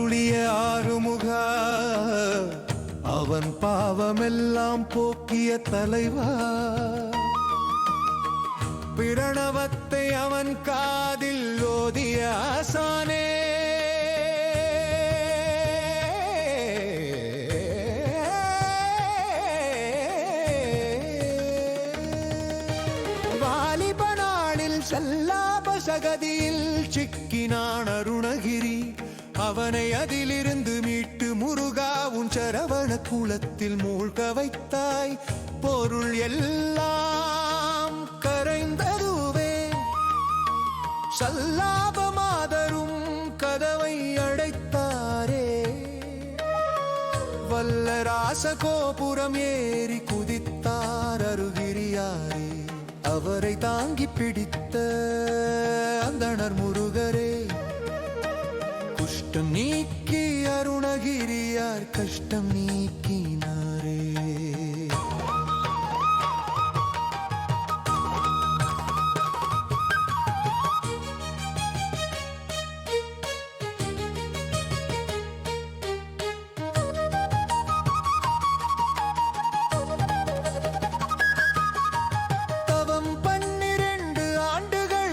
அருளிய ஆறுமுக. அவன் பாவமெல்லாம் போக்கிய தலைவா. பிரணவத்தை அவன் காதில் ஓதிய ஆசானே. வாலிப நாளில் செல்லாப சகதியில் சிக்கினான் அருணகிரி. அவனை அதிலிருந்து மீட்டு முருகா உன் சரவண குளத்தில் மூழ்க வைத்தாய். பொருள் எல்லாம் கரைந்ததுவே. சல்லாப மாதரும் கதவை அடைத்தாரே. வல்ல ராசகோபுரம் ஏறி குதித்தார் அருகிரியாரே. அவரை தாங்கி பிடித்த அந்தனர் முருகரே. கஷ்டம் நீக்கி அருணகிரியார் கஷ்டம் நீக்கினாரே.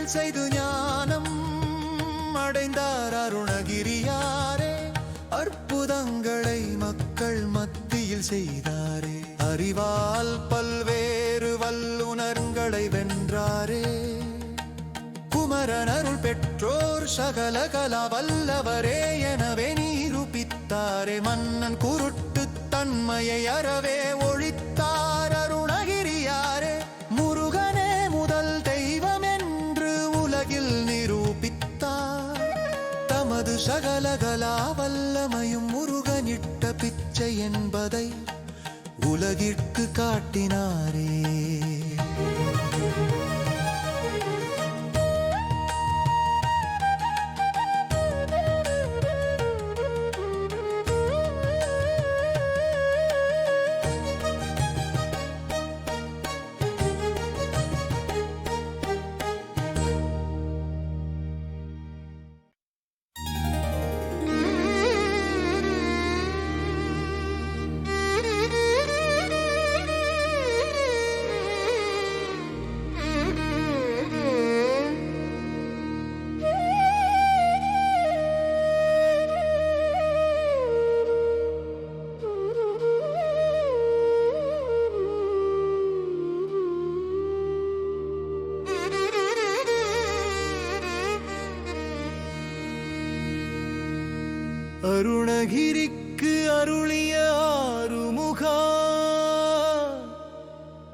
செய்து ஞானம் அடைந்தார் அருணகிரி. மத்தியில் செய்தாரே. அறிவால் பல்வேறு வல்லுணர்களை வென்றாரே. குமரன் அருள் பெற்றோர் சகல கல வல்லவரே எனவே நிரூபித்தாரே மன்னன் குருட்டு தன்மையை அறவே தமது வல்லமையும் முருகனிட்ட பிச்சை என்பதை உலகிற்கு காட்டினாரே. அருணகிரிக்கு அருளிய ஆறுமுகா.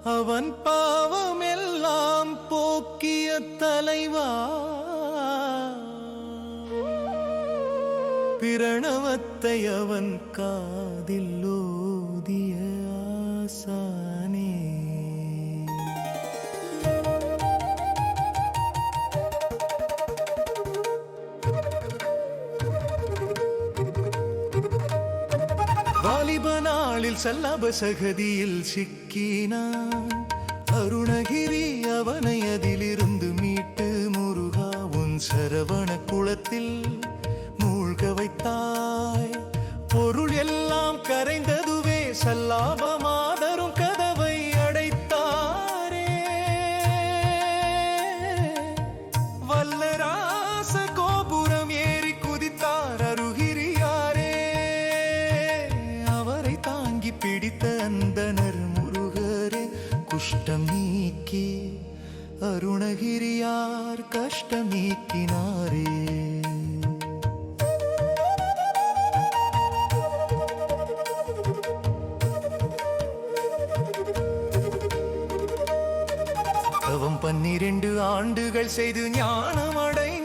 அவன் பாவமெல்லாம் போக்கிய தலைவா. பிரணவத்தை அவன் காதில் ஓதிய ஆசானே. வாலிப நாளில் சல்லப சகதியில் சிக்கினான். அருணகிரி அவனை அதிலிருந்து மீட்டு முருகா உன் சரவண குளத்தில் மூழ்க வைத்தாய். பொருள் எல்லாம் கரைந்ததுவே சல்லாபா யார் கஷ்டமீட்டினாரே? தவம் பன்னிரண்டு ஆண்டுகள் செய்து ஞானம் அடைந்த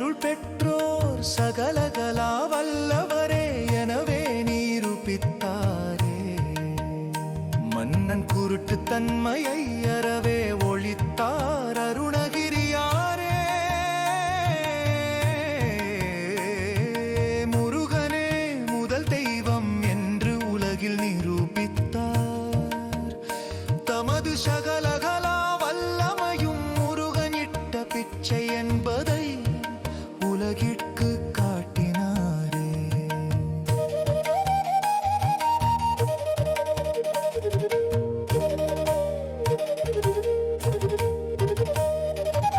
அருள் பெற்றோர் சகலகலா வல்லவரே எனவே நீருபித்தாரே. மன்னன் குருட்டு தன்மையை அறவே ஒழித்தார் அருணகிரியாரே. முருகனே முதல் தெய்வம் என்று உலகில் நிரூபித்தார். தமது சக